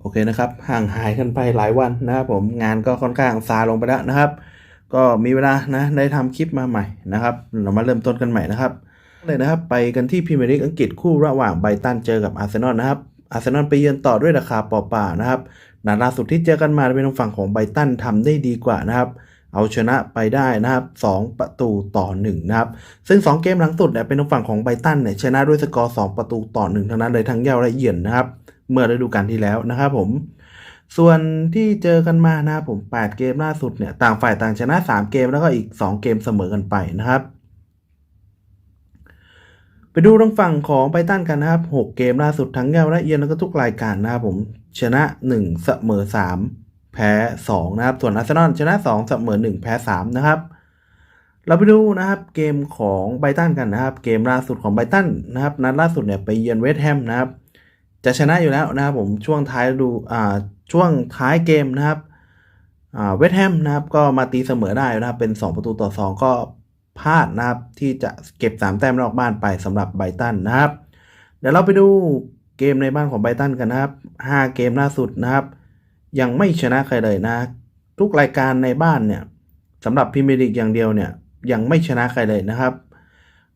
โอเคนะครับห่างหายกันไปหลายวันนะครับผมงานก็ค่อนข้างซาลงไปแล้วนะครับ ก็มีเวลานะได้ทำคลิปมาใหม่นะครับ เรามาเริ่มต้นกันใหม่นะครับเลยนะครับไปกันที่พรีเมียร์ลีกอังกฤษคู่ระหว่างไบตันเจอกับอาร์เซนอลนะครับอาร์เซนอลไปเยือนต่อด้วยราคาเปล่าๆนะครับนัดล่าสุดที่เจอกันมาเป็นทางฝั่งของไบตันทำได้ดีกว่านะครับเอาชนะไปได้นะครับ 2 ประตูต่อ 1 นะครับ ซึ่ง 2 เกมหลังสุดเนี่ยเป็นทางฝั่งของไบตันเนี่ยชนะด้วยสกอร์ 2 ประตูต่อ 1 ทั้งนั้นเลยทั้งเย้าและเยือนนะครับ เมื่อฤดูกาลที่แล้วนะครับผม ส่วนที่เจอกันมานะครับผม 8 เกมล่าสุดเนี่ยต่างฝ่ายต่างชนะ 3 เกมแล้วก็อีก 2 เกมเสมอกันไปนะครับ ไปดูทางฝั่งของไบตันกันนะครับ 6 เกมล่าสุดทั้งเย้าและเยือนแล้วก็ทุกรายการนะครับผมชนะ 1 เสมอ 3 แพ้ 2 นะครับ ส่วนอาร์เซนอลชนะ 2 เสมอ 1 แพ้ 3 นะครับเราไปดูนะครับเกมของไบตันกันนะครับ เกมล่าสุดของไบตันนะครับ นัดล่าสุดเนี่ยไปเยือนเวสต์แฮมนะครับ จะชนะอยู่แล้วนะครับผมช่วงท้ายดูอ่าช่วงท้ายเกมนะครับอ่าเวสต์แฮมนะครับก็มาตีเสมอได้นะครับ เป็น 2 ประตูต่อ 2 ก็พลาดนะครับที่จะเก็บ 3 แต้มนอกบ้านไปสำหรับไบตันนะครับ เดี๋ยวเราไปดูเกมในบ้านของไบตันกันนะครับ 5 เกมล่าสุดนะครับ ยังไม่ชนะใครเลยนะ ทุกรายการในบ้านเนี่ยสำหรับพรีเมียร์ลีกอย่างเดียวเนี่ยยังไม่ชนะใครเลยนะครับ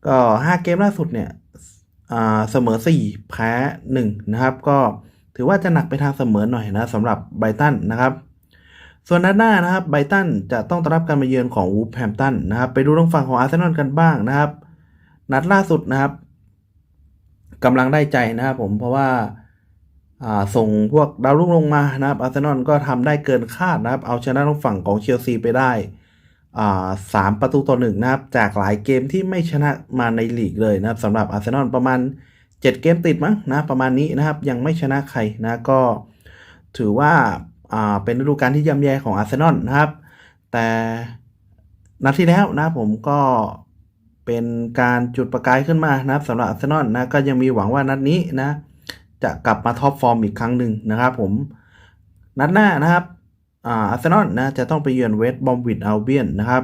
ก็ 5 เกมล่าสุดเนี่ย เสมอ 4 แพ้ 1 นะครับ ก็ถือว่าจะหนักไปทางเสมอหน่อยนะสำหรับไบตันนะครับ ส่วนนัดหน้านะครับไบตันจะต้องต้อนรับการมาเยือนของวูฟแฮมตันนะครับ ไปดูทางฝั่งของอาร์เซนอลกันบ้างนะครับ นัดล่าสุดนะครับกำลังได้ใจนะครับผมเพราะว่าส่งพวกดาวรุ่งลงมานะครับอาร์เซนอลก็ทำได้เกินคาดนะครับ เอาชนะทางฝั่งของเชลซีไปได้ สามประตูต่อหนึ่งนะครับ จากหลายเกมที่ไม่ชนะมาในลีกเลยนะครับสำหรับอาร์เซนอลประมาณ 7 เกมติดมั้งนะประมาณนี้นะครับ ยังไม่ชนะใครนะก็ถือว่าเป็นฤดูกาลที่ย่ำแย่ของอาร์เซนอลนะครับ แต่นัดที่แล้วนะผมก็เป็นการจุดประกายขึ้นมานะครับสำหรับอาร์เซนอลนะก็ยังมีหวังว่านัดนี้นะ จะกลับมาท็อปฟอร์มอีกครั้งหนึ่งนะครับ ผมนัดหน้านะครับ อาอาร์เซนอลนะจะต้องไปเยือนเวสต์บอมวิดอัลเบียนนะครับ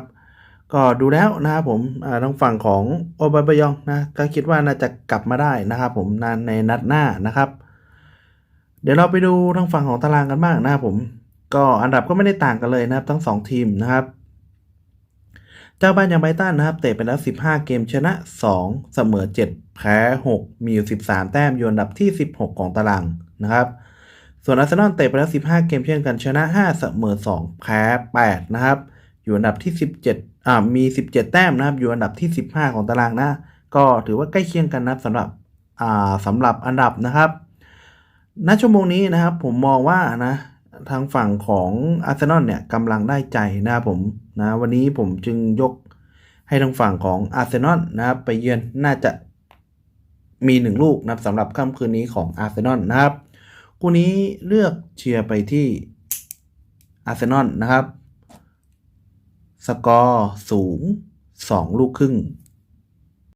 ก็ดูแล้วนะครับผมทางฝั่งของโอบาบยองนะก็คิดว่าน่าจะกลับมาได้นะครับผมในในนัดหน้านะครับ เดี๋ยวเราไปดูทางฝั่งของตารางกันบ้างนะครับผมก็อันดับก็ไม่ได้ต่างกันเลยนะครับ ทั้ง 2 ทีมนะครับ เจ้าบ้านอย่างไบตันนะครับ เตะไปแล้ว 15 เกมชนะ 2 เสมอ 7 แพ้ 6 มีอยู่ 13 แต้มอยู่อันดับที่ 16 ของตารางนะครับ ส่วนอาร์เซนอลเตะไปแล้ว 15 เกมเช่นกันชนะ 5 เสมอ 2 แพ้ 8 นะครับ อยู่อันดับที่ 17อ่ามี 17 แต้มนะครับ อยู่อันดับที่ 15 ของตารางนะ ก็ถือว่าใกล้เคียงกันนะสำหรับอ่าสำหรับอันดับนะครับณชั่วโมงนี้นะครับผมมองว่านะทางฝั่งของอาร์เซนอลเนี่ยกำลังได้ใจนะครับผมนะวันนี้ผมจึงยกให้ทางฝั่งของอาร์เซนอลนะครับไปเยือนน่าจะมีหนึ่งลูกนะครับสำหรับค่ำคืนนี้ของอาร์เซนอลนะครับ คู่นี้เลือกเชียร์ไปที่อาร์เซนอลนะครับ สกอร์สูง 2 ลูกครึ่ง